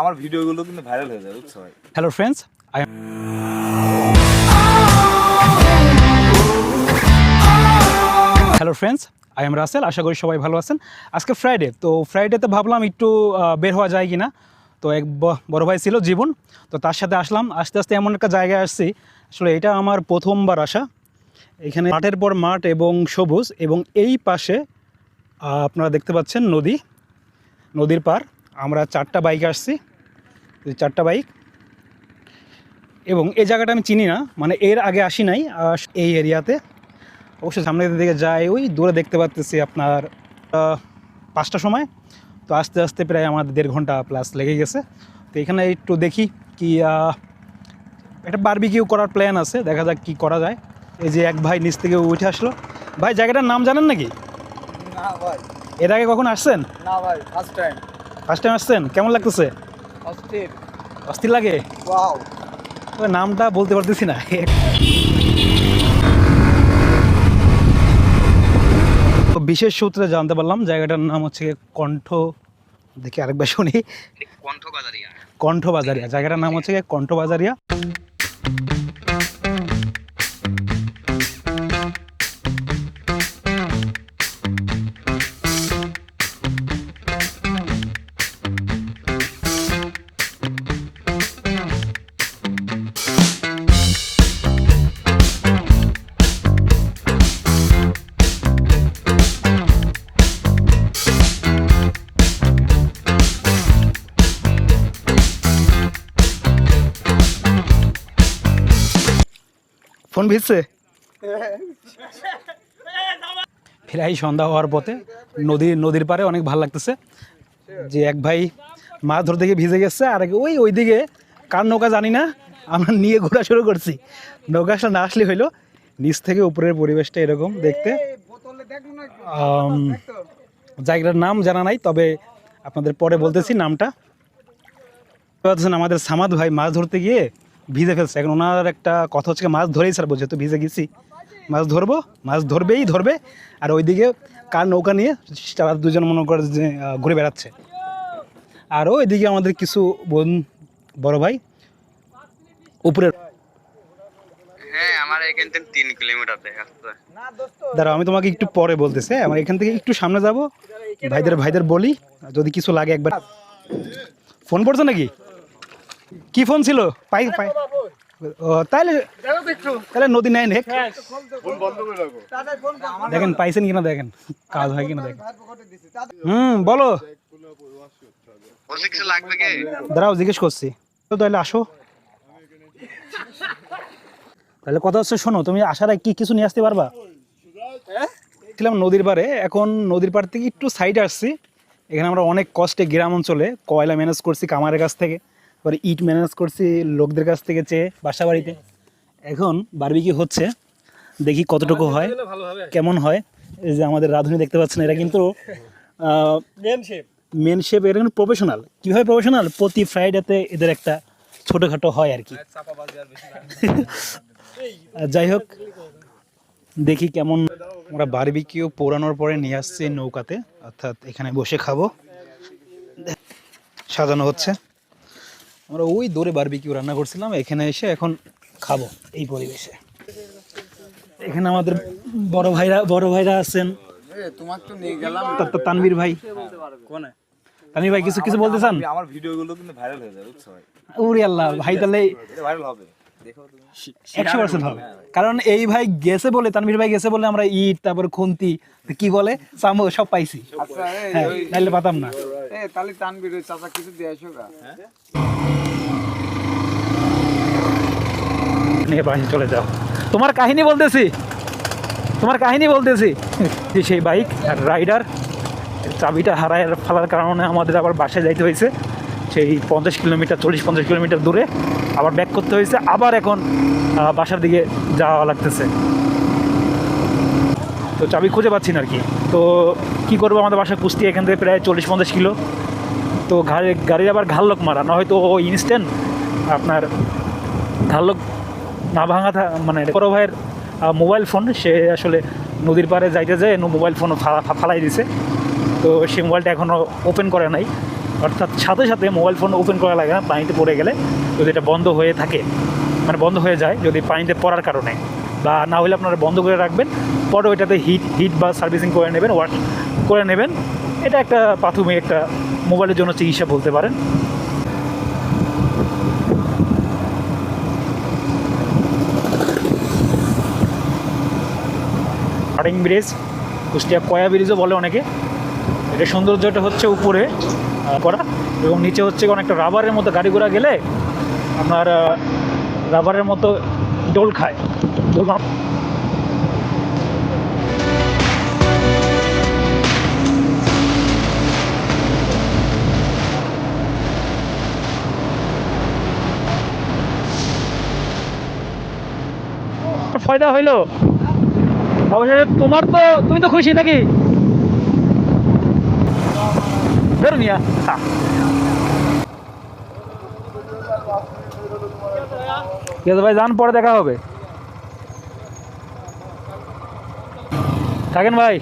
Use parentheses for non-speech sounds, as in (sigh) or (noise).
আমার ভিডিওগুলো কিন্তু ভাইরাল হয়ে যায়, বুঝছ hello friends I hello friends I am Rasel আশা করি সবাই ভালো আছেন। আজকে ফ্রাইডে তো ফ্রাইডেতে ভাবলাম একটু বের হওয়া যায় কি না তো এক বড় ভাই ছিল জীবন, তো তার সাথে আসলাম। আস্তে আস্তে এমন একটা জায়গায় আসছি। আসলে এটা আমার প্রথমবার আসা। এখানে মাঠের পর মাঠ এবং সবুজ এবং এই পাশে আপনারা দেখতে পাচ্ছেন নদী, নদীর পার আমরা চারটা বাইক আসছি চারটা বাইক। এবং এই জায়গাটা আমি চিনি না মানে এর আগে আসি নাই এই এরিয়াতে। অবশ্যই সামনের দিকে যাই ওই দূরে দেখতে পাচ্তেছি আপনার আহ, পাঁচটার সময়। তো আস্তে আস্তে প্রায় আমাদের দেড় ঘণ্টা প্লাস লেগে গেছে। তো এখানে একটু দেখি কি একটা বারবিকিউ করার প্ল্যান আছে দেখা যাক কি করা যায়। এই যে এক ভাই নিচ থেকে উঠে আসলো। ভাই জায়গাটার নাম জানেন নাকি? না ভাই। এর আগে কখন আসছেন? না ভাই ফার্স্ট টাইম ফার্স্ট টাইম আসছেন? কেমন লাগতেছে? অস্থির। অস্থির লাগে? ওয়াও। তবে নামটা বলতে পারতেছি না। তো বিশেষ সূত্রে জানতে পারলাম জায়গাটার নাম হচ্ছে কণ্ঠ দেখি আরেকবার শুনি। কণ্ঠ বাজারিয়া জায়গাটার নাম হচ্ছে গিয়ে ফোন ভিজছে? প্রায় সন্ধ্যা হওয়ার পথে নদী, নদীর পাড়ে অনেক ভালো লাগতেছে। যে এক ভাই মাছ ধরতে গিয়ে ভিজে গেছে, আর ওই ওইদিকে কার নৌকা জানি না, আমরা নিয়ে ঘোরা শুরু করছি। নৌকা আসলে না আসলে হইল, নিচ থেকে উপরের পরিবেশটা এরকম দেখতে। জায়গাটার নাম জানা নাই, তবে আপনাদের পরে বলতেছি নামটা। আমাদের সামাদ ভাই মাছ ধরতে গিয়ে ভিজে ফেলছে। এখন ওনার একটা কথা হচ্ছে মাছ ধরেই স্যার বলছে তো ভিজে গেছি। মাছ ধরবো মাছ ধরবেই ধরবে। আর ওইদিকে কার নৌকা নিয়ে তারা দুজন মনে করে যে ঘুরে বেড়াচ্ছে। আর ওইদিকে আমাদের কিছু বোন বড় ভাই উপরে হ্যাঁ আমার এখান থেকে তিন কিলোমিটার দেখাচ্ছে। দাঁড়াও আমি তোমাকে একটু পরে বলতেছি হ্যাঁ? আমার এখান থেকে একটু সামনে যাব। ভাইদের ভাইদের বলি যদি কিছু লাগে একবার। ফোন পড়ছো নাকি? কি ফোন ছিল? পাই পাই। ও তাহলে তাহলে নদী নেক। আমার দেখেন পাইছেন কিনা দেখেন। কাজ হয় কিনা দেখেন। হুম বলো। বলছে কিছু লাগবে কি? দাঁড়াও জিজ্ঞেস করছি। তো তাহলে আসো। তাহলে কথা হচ্ছে শোনো তুমি আসার কি কিছু নিয়ে আসতে পারবা? ছিলাম নদীর পাড়ে এখন নদীর পাড় থেকে একটু সাইডে আসছি। এখানে আমরা অনেক কষ্টে গ্রাম অঞ্চলে কয়লা ম্যানেজ করছি কামারের কাছ থেকে। এবার ইট ম্যানেজ করছি লোকদের কাছ থেকে চেয়ে বাসা বাড়িতে। এখন বারবিকি হচ্ছে দেখি কতটুকু হয় কেমন হয়। এই যে আমাদের রাঁধুনি দেখতে পাচ্ছেন এরা কিন্তু মেন শেপ এরা কিন্তু প্রফেশনাল কীভাবে প্রফেশনাল প্রতি ফ্রাইডেতে এদের একটা ছোটোখাটো হয় আর কি। (laughs) যাই হোক দেখি কেমন আমরা বারবিকিউ পোড়ানোর পরে নিয়ে আসছি নৌকাতে অর্থাৎ এখানে বসে খাব। সাজানো হচ্ছে। আমরা ওই দূরে বারবিকিউ রান্না করছিলাম এখানে এসে এখন খাব এই পরিবেশে। এখানে আমাদের বড় ভাইরা বড় ভাইরা আছেন। তোমার তো নিয়ে গেলাম তানভীর ভাই। কোনে? তানভীর ভাই কিছু কিছু বলতে চান? আমার ভিডিওগুলো কিন্তু ভাইরাল হয়ে ভাই। উরি আল্লাহ ভাই তাহলে ভাইরাল হবে। একশো পার্সেন্ট হবে। কারণ এই ভাই গেছে বলে তানভীর ভাই গেছে বলে আমরা ইট তারপর খুন্তি কি বলে? চামচ সব পাইছি। আচ্ছা হ্যাঁ নাইলে পাতাম না। তাহলে তানবির ওই চাচা কিছু দিয়ে আসো নিয়ে পাশে চলে যাও। তোমার কাহিনী বলতেছি। তোমার কাহিনী বলতেছি। যে সেই বাইক আর রাইডার চাবিটা হারায় ফেলার কারণে আমাদের আবার বাসায় যাইতে হয়েছে। সেই পঞ্চাশ কিলোমিটার চল্লিশ পঞ্চাশ কিলোমিটার দূরে। আবার ব্যাক করতে হয়েছে। আবার এখন বাসার দিকে যাওয়া লাগতেছে। তো চাবি খুঁজে পাচ্ছি না আর কি। তো কি করব? আমাদের বাসায় কুস্তি এখান থেকে প্রায় চল্লিশ পঞ্চাশ কিলো। তো গাড়ি গাড়ির আবার ঘাল্লোক মারা। না হয়তো ইনস্ট্যান্ট আপনার ঘাল্লোক না ভাঙা মানে বড় ভাইয়ের মোবাইল ফোন সে আসলে নদীর পাড়ে যাইতে যায় মোবাইল ফোন ফালাই দিছে। তো সে মোবাইলটা এখনও ওপেন করে নাই। অর্থাৎ সাথে সাথে মোবাইল ফোন ওপেন করা লাগে না, পানিতে পড়ে গেলে। যদি এটা বন্ধ হয়ে থাকে মানে বন্ধ হয়ে যায় যদি পানিতে পড়ার কারণে, বা না হলে আপনারা বন্ধ করে রাখবেন, পরে ওইটাতে হিট হিট বা সার্ভিসিং করে নেবেন ওয়াশ করে নেবেন। এটা একটা প্রাথমিক একটা মোবাইলের জন্য চিকিৎসা বলতে পারেন। হার্ডিং ব্রিজ কুষ্টিয়া কয়া ব্রিজও বলে অনেকে। এটা সৌন্দর্যটা হচ্ছে উপরে করা, এবং নিচে হচ্ছে অনেকটা রাবারের মতো গাড়ি ঘোড়া গেলে আপনার রাবারের মতো ডোল খায়। মা- ফায়দা হইল? অবশেষে তোমার তো, তুমি তো খুশি নাকি? বেরো নিয়া হ্যাঁ ঠিক আছে ভাই যান পরে দেখা হবে। থাকেন ভাই।